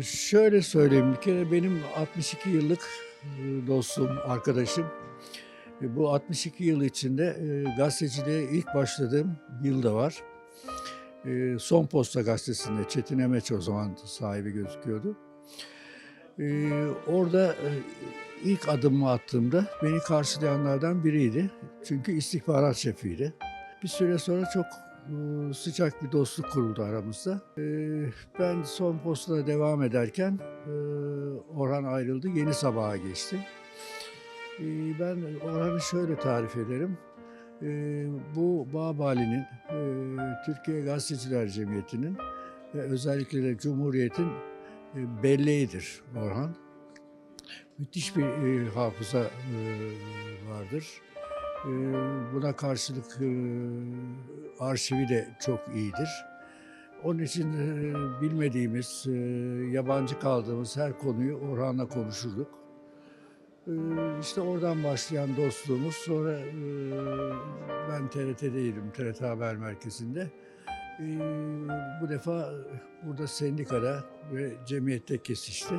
Şöyle söyleyeyim bir kere benim 62 yıllık e, dostum, arkadaşım. E, Bu 62 yıl içinde e, gazeteciliğe ilk başladığım yıl da var. Son Posta gazetesinde Çetin Emeç o zaman sahibi gözüküyordu. Orada ilk adımımı attığımda beni karşılayanlardan biriydi. Çünkü istihbarat şefiydi. Bir süre sonra çok sıcak bir dostluk kuruldu aramızda. E, Ben son postada devam ederken e, Orhan ayrıldı, Yeni Sabah'a geçti. E, Ben Orhan'ı şöyle tarif ederim. E, Bu Bağbali'nin, e, Türkiye Gazeteciler Cemiyeti'nin ve özellikle de Cumhuriyet'in e, belleğidir Orhan. Müthiş bir hafıza vardır. E, buna karşılık e, arşivi de çok iyidir. Onun için e, bilmediğimiz, e, yabancı kaldığımız her konuyu Orhan'la konuşurduk. E, işte oradan başlayan dostluğumuz sonra ben TRT'deydim, TRT Haber Merkezi'nde. E, bu defa burada sendikada ve cemiyette kesişti.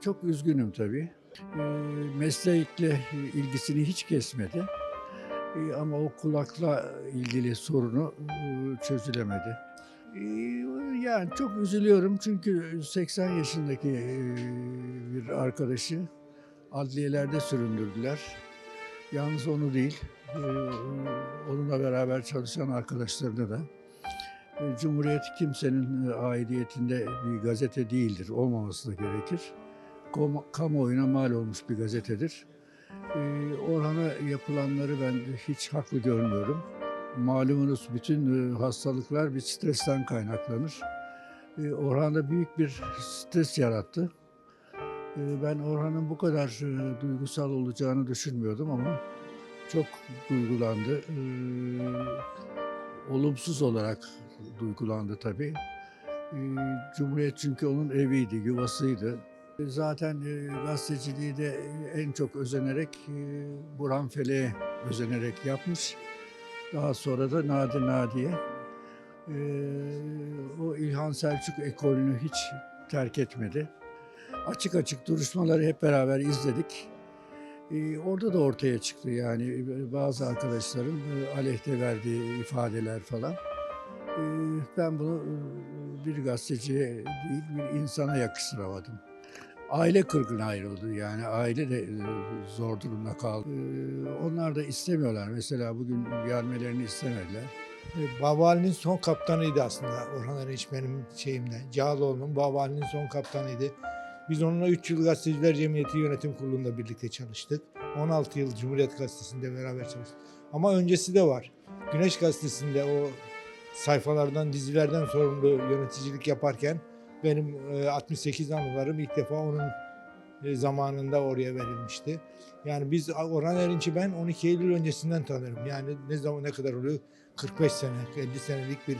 Çok üzgünüm tabii. E, meslekle ilgisini hiç kesmedi. E, ama o kulakla ilgili sorunu e, çözülemedi. E, Yani çok üzülüyorum çünkü 80 yaşındaki e, bir arkadaşı adliyelerde süründürdüler. Yalnız onu değil, e, onunla beraber çalışan arkadaşlarını da. Cumhuriyet kimsenin aidiyetinde bir gazete değildir, olmaması da gerekir. Kamuoyuna mal olmuş bir gazetedir. Ee, Orhan'a yapılanları ben hiç haklı görmüyorum. Malumunuz bütün e, hastalıklar bir stresten kaynaklanır. Ee, Orhan'da büyük bir stres yarattı. Ee, Ben Orhan'ın bu kadar e, duygusal olacağını düşünmüyordum ama çok duygulandı. Olumsuz olarak duygulandı tabii. Cumhuriyet çünkü onun eviydi, yuvasıydı. Zaten e, gazeteciliği de en çok özenerek e, Burhan Fele'ye özenerek yapmış. Daha sonra da Nadi Nadi'ye. E, o İlhan Selçuk ekolünü hiç terk etmedi. Açık açık duruşmaları hep beraber izledik. E, orada da ortaya çıktı yani e, bazı arkadaşların e, aleyhte verdiği ifadeler falan. E, ben bunu e, bir gazeteciye değil bir insana yakıştıramadım. Aile kırgın ayrıldı yani aile de e, zor durumda kaldı. E, Onlar da istemiyorlar mesela bugün gelmelerini istemediler. E, Babali'nin son kaptanıydı aslında Orhan Erinç benim şeyimle. Cağaloğlu'nun Babali'nin son kaptanıydı. Biz onunla 3 yıl Gazeteciler Cemiyeti Yönetim Kurulu'nda birlikte çalıştık. 16 yıl Cumhuriyet Gazetesi'nde beraber çalıştık. Ama öncesi de var. Güneş Gazetesi'nde o sayfalardan, dizilerden sorumlu yöneticilik yaparken benim e, 68 anılarım ilk defa onun e, zamanında oraya verilmişti. Yani biz Orhan Erinç'i ben 12 Eylül öncesinden tanırım. Yani ne zaman ne kadar oluyor? 45 sene, 50 senelik bir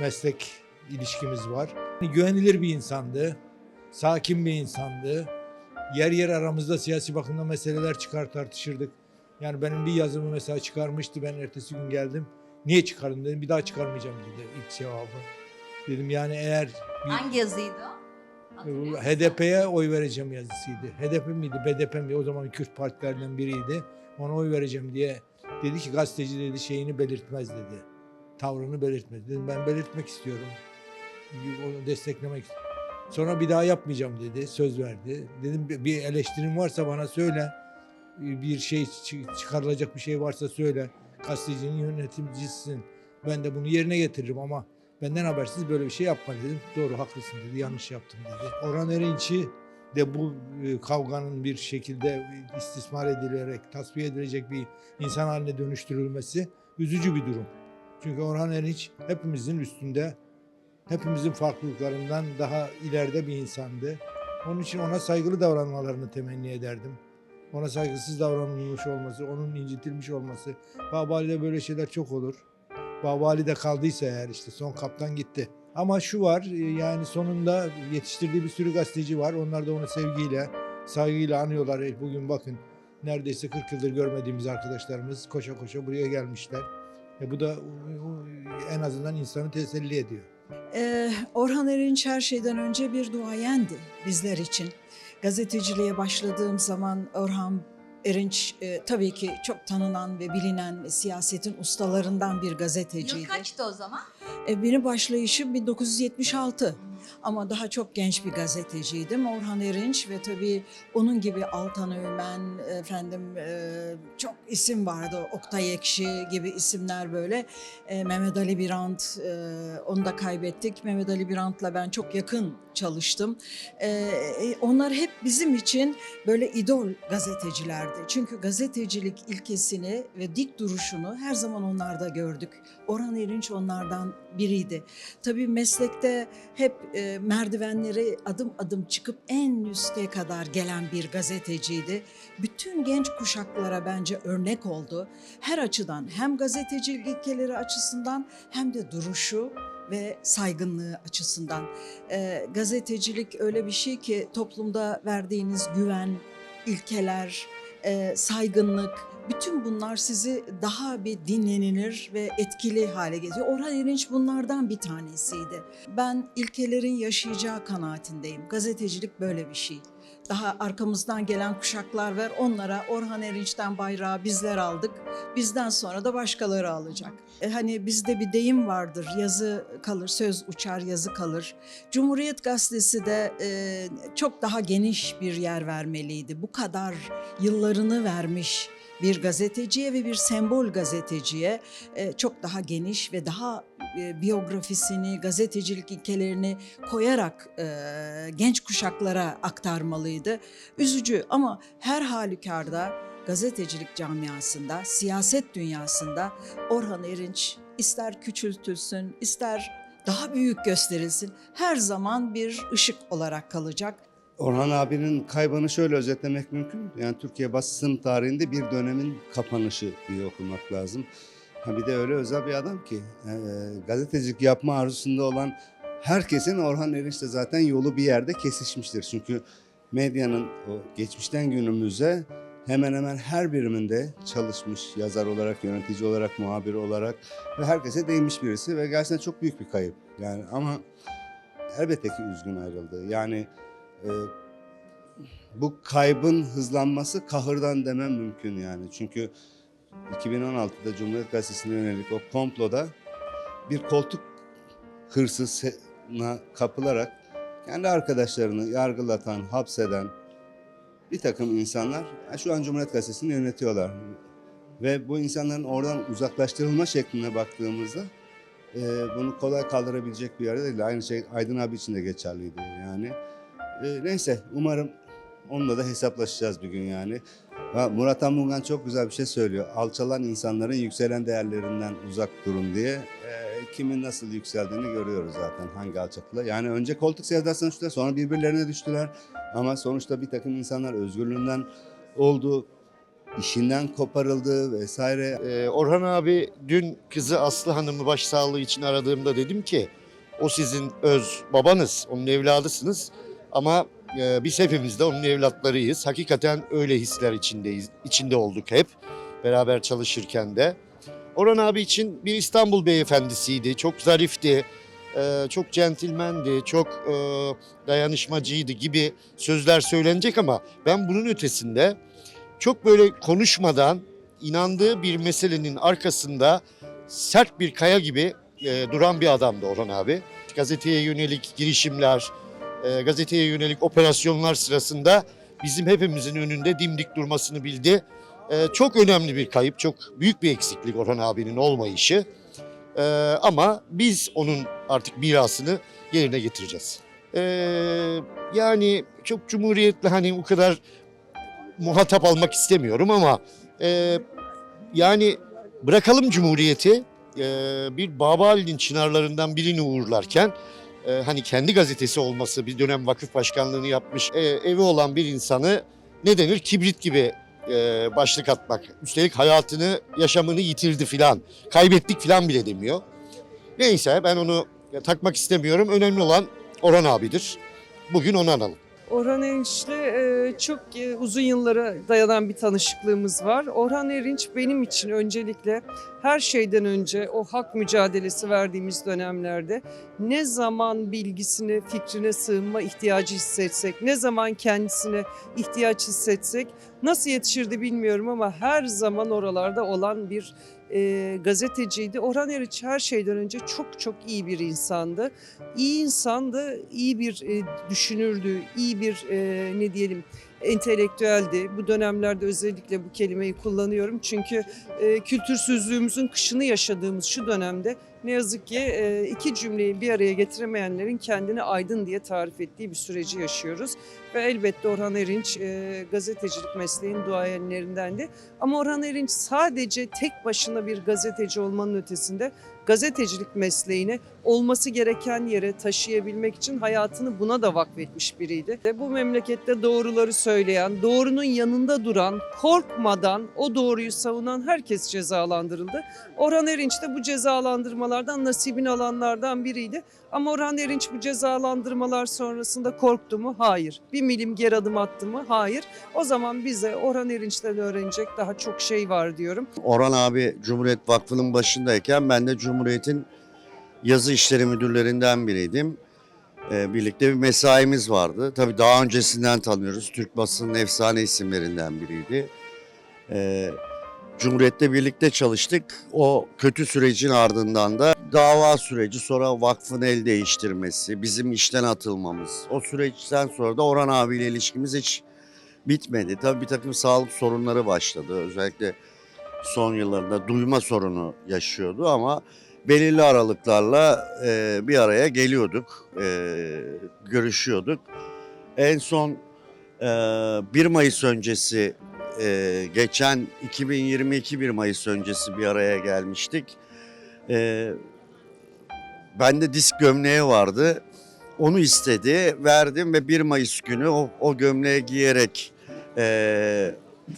meslek ilişkimiz var. Güvenilir bir insandı, sakin bir insandı. Yer yer aramızda siyasi bakımda meseleler çıkar tartışırdık. Yani benim bir yazımı mesela çıkarmıştı, ben ertesi gün geldim. Niye çıkardın dedim, bir daha çıkarmayacağım dedi ilk cevabı. Dedim yani eğer bir Hangi yazıydı o? Hatırlıyor musun? HDP'ye oy vereceğim yazısıydı. HDP miydi, BDP miydi? O zaman Kürt partilerden biriydi. Ona oy vereceğim diye dedi ki gazeteci dedi şeyini belirtmez dedi. Tavrını belirtmez. Dedim ben belirtmek istiyorum. Onu desteklemek istiyorum. Sonra bir daha yapmayacağım dedi. Söz verdi. Dedim bir- eleştirin varsa bana söyle. Bir şey çı- çıkarılacak bir şey varsa söyle. Gazetecinin yönetimcisisin. Ben de bunu yerine getiririm ama Benden habersiz böyle bir şey yapma dedim. Doğru haklısın dedi. Yanlış yaptım dedi. Orhan Erinç'i de bu e, kavganın bir şekilde istismar edilerek tasfiye edilecek bir insan haline dönüştürülmesi üzücü bir durum. Çünkü Orhan Erinç hepimizin üstünde, hepimizin farklılıklarından daha ileride bir insandı. Onun için ona saygılı davranmalarını temenni ederdim. Ona saygısız davranılmış olması, onun incitilmiş olması. Babali'de böyle şeyler çok olur. Babali de kaldıysa eğer işte son kaptan gitti. Ama şu var e, yani sonunda yetiştirdiği bir sürü gazeteci var. Onlar da onu sevgiyle, saygıyla anıyorlar. E, Bugün bakın neredeyse 40 yıldır görmediğimiz arkadaşlarımız koşa koşa buraya gelmişler. E bu da en azından insanı teselli ediyor. Ee, Orhan Erinç her şeyden önce bir duayendi bizler için. Gazeteciliğe başladığım zaman Orhan Erinç e, tabii ki çok tanınan ve bilinen siyasetin ustalarından bir gazeteciydi. Yıl kaçtı o zaman? E, benim başlayışım 1976 ama daha çok genç bir gazeteciydim. Orhan Erinç ve tabii onun gibi Altan Öğmen, efendim e, çok isim vardı. Oktay Ekşi gibi isimler böyle. E, Mehmet Ali Birant, e, onu da kaybettik. Mehmet Ali Birant'la ben çok yakın çalıştım. Onlar hep bizim için böyle idol gazetecilerdi. Çünkü gazetecilik ilkesini ve dik duruşunu her zaman onlarda gördük. Orhan Erinç onlardan biriydi. Tabii meslekte hep e, merdivenleri adım adım çıkıp en üste kadar gelen bir gazeteciydi. Bütün genç kuşaklara bence örnek oldu. Her açıdan hem gazetecilik ilkeleri açısından hem de duruşu ve saygınlığı açısından. E, gazetecilik öyle bir şey ki toplumda verdiğiniz güven, ilkeler, e, saygınlık, bütün bunlar sizi daha bir dinlenilir ve etkili hale getiriyor. Orhan Erinç bunlardan bir tanesiydi. Ben ilkelerin yaşayacağı kanaatindeyim. Gazetecilik böyle bir şey. Daha arkamızdan gelen kuşaklar var. Onlara Orhan Erinç'ten bayrağı bizler aldık. Bizden sonra da başkaları alacak. E, hani bizde bir deyim vardır. Yazı kalır, söz uçar, yazı kalır. Cumhuriyet Gazetesi de e, çok daha geniş bir yer vermeliydi. Bu kadar yıllarını vermiş bir gazeteciye ve bir sembol gazeteciye e, çok daha geniş ve daha e, biyografisini, gazetecilik ilkelerini koyarak e, genç kuşaklara aktarmalıydı. Üzücü ama her halükarda gazetecilik camiasında, siyaset dünyasında Orhan Erinç ister küçültülsün, ister daha büyük gösterilsin her zaman bir ışık olarak kalacak. Orhan abinin kaybını şöyle özetlemek mümkün. Yani Türkiye basın tarihinde bir dönemin kapanışı diye okumak lazım. Ha bir de öyle özel bir adam ki e, gazetecilik yapma arzusunda olan herkesin Orhan Erinç'le zaten yolu bir yerde kesişmiştir. Çünkü medyanın o geçmişten günümüze hemen hemen her biriminde çalışmış yazar olarak, yönetici olarak, muhabir olarak ve herkese değmiş birisi ve gerçekten çok büyük bir kayıp. Yani ama elbette ki üzgün ayrıldı. Yani bu kaybın hızlanması kahırdan demem mümkün yani. Çünkü 2016'da Cumhuriyet Gazetesi'ne yönelik o komploda bir koltuk hırsızına kapılarak kendi arkadaşlarını yargılatan, hapseden bir takım insanlar şu an Cumhuriyet Gazetesi'ni yönetiyorlar. Ve bu insanların oradan uzaklaştırılma şekline baktığımızda e, bunu kolay kaldırabilecek bir yerde değil. Aynı şey Aydın abi için de geçerliydi yani. E, neyse umarım onunla da hesaplaşacağız bir gün yani. Ha, Murat Anmungan çok güzel bir şey söylüyor. Alçalan insanların yükselen değerlerinden uzak durun diye. E, kimin nasıl yükseldiğini görüyoruz zaten hangi alçaklığa. Yani önce koltuk sevdasına düştüler sonra birbirlerine düştüler. Ama sonuçta bir takım insanlar özgürlüğünden oldu, işinden koparıldı vesaire. Ee, Orhan abi dün kızı Aslı Hanım'ı başsağlığı için aradığımda dedim ki o sizin öz babanız, onun evladısınız ama e, biz hepimiz de onun evlatlarıyız. Hakikaten öyle hisler içindeyiz, içinde olduk hep beraber çalışırken de. Orhan abi için bir İstanbul beyefendisiydi, çok zarifti, e, çok centilmendi, çok e, dayanışmacıydı gibi sözler söylenecek ama ben bunun ötesinde çok böyle konuşmadan inandığı bir meselenin arkasında sert bir kaya gibi e, duran bir adamdı Orhan abi. Gazeteye yönelik girişimler, e, gazeteye yönelik operasyonlar sırasında bizim hepimizin önünde dimdik durmasını bildi. E, çok önemli bir kayıp, çok büyük bir eksiklik Orhan abinin olmayışı. E, ama biz onun artık mirasını yerine getireceğiz. E, yani çok cumhuriyetle hani o kadar muhatap almak istemiyorum ama e, yani bırakalım Cumhuriyeti e, bir Baba Ali'nin çınarlarından birini uğurlarken e, hani kendi gazetesi olması bir dönem vakıf başkanlığını yapmış e, evi olan bir insanı ne denir kibrit gibi e, başlık atmak. Üstelik hayatını yaşamını yitirdi filan kaybettik filan bile demiyor. Neyse ben onu takmak istemiyorum önemli olan Orhan abidir. Bugün onu analım. Orhan Erinç'le e, çok e, uzun yıllara dayanan bir tanışıklığımız var. Orhan Erinç benim için öncelikle her şeyden önce o hak mücadelesi verdiğimiz dönemlerde ne zaman bilgisine, fikrine sığınma ihtiyacı hissetsek, ne zaman kendisine ihtiyaç hissetsek nasıl yetişirdi bilmiyorum ama her zaman oralarda olan bir e, gazeteciydi. Orhan Erinç her şeyden önce çok çok iyi bir insandı. İyi insandı, iyi bir e, düşünürdü, iyi bir e, ne diyelim entelektüeldi. Bu dönemlerde özellikle bu kelimeyi kullanıyorum. Çünkü e, kültürsüzlüğümüzün kışını yaşadığımız şu dönemde ne yazık ki e, iki cümleyi bir araya getiremeyenlerin kendini aydın diye tarif ettiği bir süreci yaşıyoruz. Ve elbette Orhan Erinç e, gazetecilik mesleğinin duayenlerindendi. Ama Orhan Erinç sadece tek başına bir gazeteci olmanın ötesinde gazetecilik mesleğini olması gereken yere taşıyabilmek için hayatını buna da vakfetmiş biriydi. Ve bu memlekette doğruları söyleyen, doğrunun yanında duran, korkmadan o doğruyu savunan herkes cezalandırıldı. Orhan Erinç de bu cezalandırmalardan nasibini alanlardan biriydi. Ama Orhan Erinç bu cezalandırmalar sonrasında korktu mu? Hayır. Bir milim geri adım attı mı? Hayır. O zaman bize Orhan Erinç'ten öğrenecek daha çok şey var diyorum. Orhan abi Cumhuriyet Vakfı'nın başındayken ben de Cumhuriyet'in yazı işleri müdürlerinden biriydim. Ee, birlikte bir mesaimiz vardı. Tabii daha öncesinden tanıyoruz. Türk basının efsane isimlerinden biriydi. Ee, Cumhuriyet'te birlikte çalıştık. O kötü sürecin ardından da dava süreci, sonra vakfın el değiştirmesi, bizim işten atılmamız. O süreçten sonra da Orhan abiyle ilişkimiz hiç bitmedi. Tabii bir takım sağlık sorunları başladı. Özellikle son yıllarında duyma sorunu yaşıyordu ama belirli aralıklarla e, bir araya geliyorduk, e, görüşüyorduk. En son e, 1 Mayıs öncesi, e, geçen 2022 1 Mayıs öncesi bir araya gelmiştik. E, bende disk gömleği vardı. Onu istedi, verdim ve 1 Mayıs günü o, o gömleği giyerek e,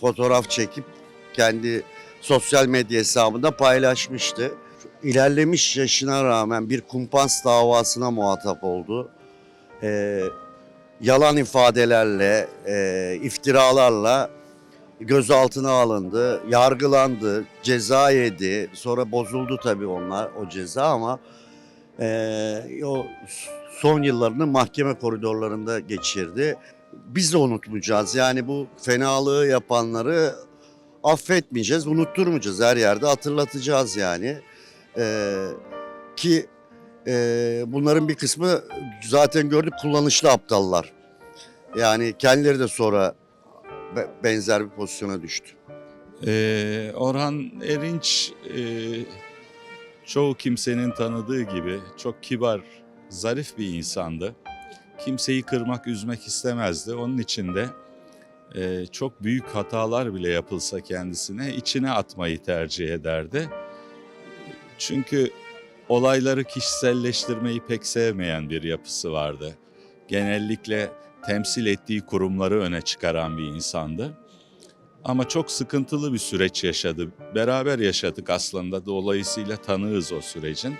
fotoğraf çekip kendi sosyal medya hesabında paylaşmıştı. İlerlemiş yaşına rağmen bir kumpans davasına muhatap oldu. E, yalan ifadelerle, e, iftiralarla gözaltına alındı, yargılandı, ceza yedi. Sonra bozuldu tabii onlar o ceza ama e, o son yıllarını mahkeme koridorlarında geçirdi. Biz de unutmayacağız. Yani bu fenalığı yapanları affetmeyeceğiz, unutturmayacağız. Her yerde hatırlatacağız yani. E, ki e, bunların bir kısmı zaten gördük kullanışlı aptallar. Yani kendileri de sonra be- benzer bir pozisyona düştü. Ee, Orhan Erinç e, çoğu kimsenin tanıdığı gibi çok kibar, zarif bir insandı. Kimseyi kırmak, üzmek istemezdi. Onun için de e, çok büyük hatalar bile yapılsa kendisine içine atmayı tercih ederdi. Çünkü olayları kişiselleştirmeyi pek sevmeyen bir yapısı vardı. Genellikle temsil ettiği kurumları öne çıkaran bir insandı. Ama çok sıkıntılı bir süreç yaşadı. Beraber yaşadık aslında. Dolayısıyla tanığız o sürecin.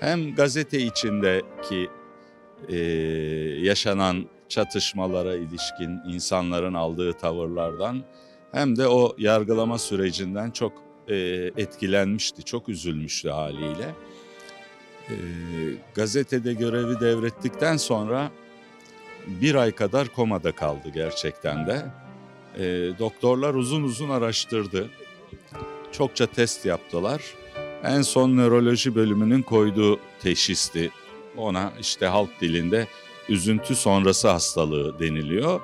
Hem gazete içindeki e, yaşanan çatışmalara ilişkin insanların aldığı tavırlardan hem de o yargılama sürecinden çok e, etkilenmişti, çok üzülmüştü haliyle. E, gazetede görevi devrettikten sonra bir ay kadar komada kaldı gerçekten de. E, doktorlar uzun uzun araştırdı. Çokça test yaptılar. En son nöroloji bölümünün koyduğu teşhisti. Ona işte halk dilinde üzüntü sonrası hastalığı deniliyor.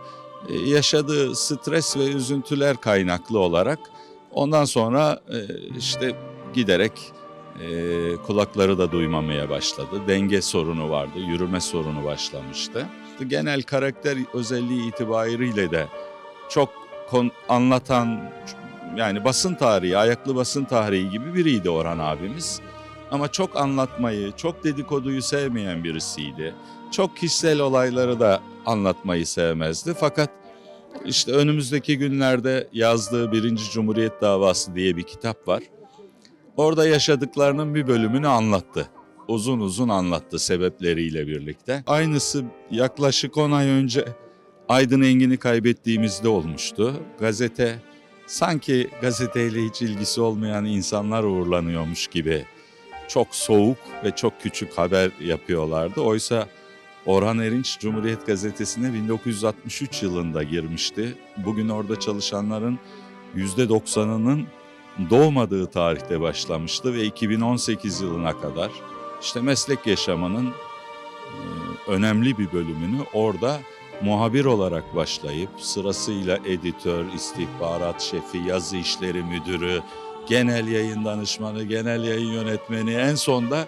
E, yaşadığı stres ve üzüntüler kaynaklı olarak ondan sonra e, işte giderek e, kulakları da duymamaya başladı. Denge sorunu vardı, yürüme sorunu başlamıştı. Genel karakter özelliği itibariyle de çok kon- anlatan yani basın tarihi, ayaklı basın tarihi gibi biriydi Orhan abimiz. Ama çok anlatmayı, çok dedikoduyu sevmeyen birisiydi. Çok kişisel olayları da anlatmayı sevmezdi. Fakat işte önümüzdeki günlerde yazdığı Birinci Cumhuriyet Davası diye bir kitap var. Orada yaşadıklarının bir bölümünü anlattı. Uzun uzun anlattı sebepleriyle birlikte. Aynısı yaklaşık 10 ay önce Aydın Engin'i kaybettiğimizde olmuştu. Gazete sanki gazeteyle hiç ilgisi olmayan insanlar uğurlanıyormuş gibi çok soğuk ve çok küçük haber yapıyorlardı. Oysa Orhan Erinç Cumhuriyet Gazetesi'ne 1963 yılında girmişti. Bugün orada çalışanların %90'ının doğmadığı tarihte başlamıştı ve 2018 yılına kadar işte meslek yaşamının önemli bir bölümünü orada muhabir olarak başlayıp sırasıyla editör, istihbarat şefi, yazı işleri müdürü, genel yayın danışmanı, genel yayın yönetmeni en sonda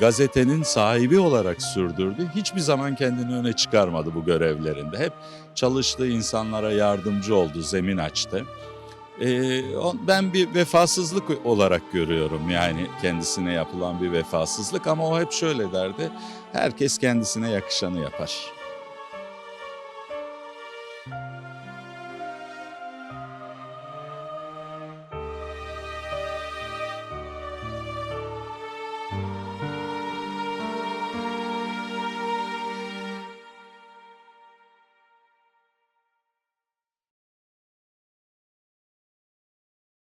gazetenin sahibi olarak sürdürdü. Hiçbir zaman kendini öne çıkarmadı bu görevlerinde. Hep çalıştığı insanlara yardımcı oldu, zemin açtı. Ee, ben bir vefasızlık olarak görüyorum yani kendisine yapılan bir vefasızlık ama o hep şöyle derdi. Herkes kendisine yakışanı yapar.